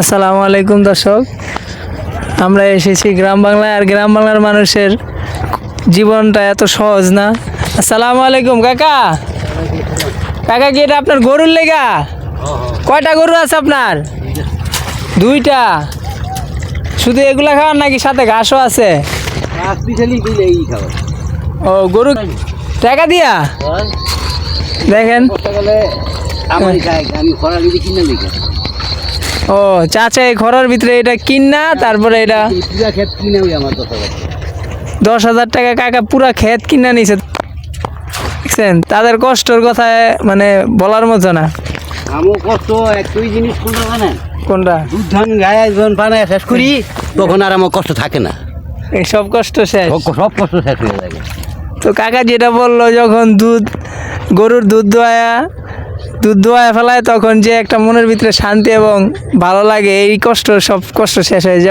আসসালামু আলাইকুম, দর্শক। আমরা এসেছি গ্রাম বাংলায়, আর গ্রাম বাংলার মানুষের জীবনটা এত সহজ না। আসসালামু আলাইকুম, কাকা। কাকা, কি এটা আপনার গরুর লেগা? কয়টা গরু আছে আপনার? দুইটা। শুধু এগুলা খাওয়ার নাকি সাথে ঘাসও আছে? ও, গরু টাকা দিয়া? দেখেন। ও চাচা এই ঘরের ভিতরে এটা কিন্না তারপরে এটা দশ হাজার টাকা। কাকা পুরা ক্ষেত কিনা নিছে। দেখছেন তাদের কষ্টর কথা মানে বলার মতো না। আমার কষ্ট একটাই জিনিস কোনটা জানেন কোনটা? দুধ ধান গায়ে যখন বানায় শেষ করি তখন আর আমার কষ্ট থাকে না। এই সব কষ্ট শেষ। সব সব কষ্ট শেষ হয়ে যায়। তো কাকা যেটা বলল যখন দুধ গরুর দুধ দোয়া দুধ দোয়া ফেলায় তখন যে একটা মনের ভিতরে শান্তি এবং ভালো লাগে, এই কষ্ট, সব কষ্ট শেষ হয়ে যায়।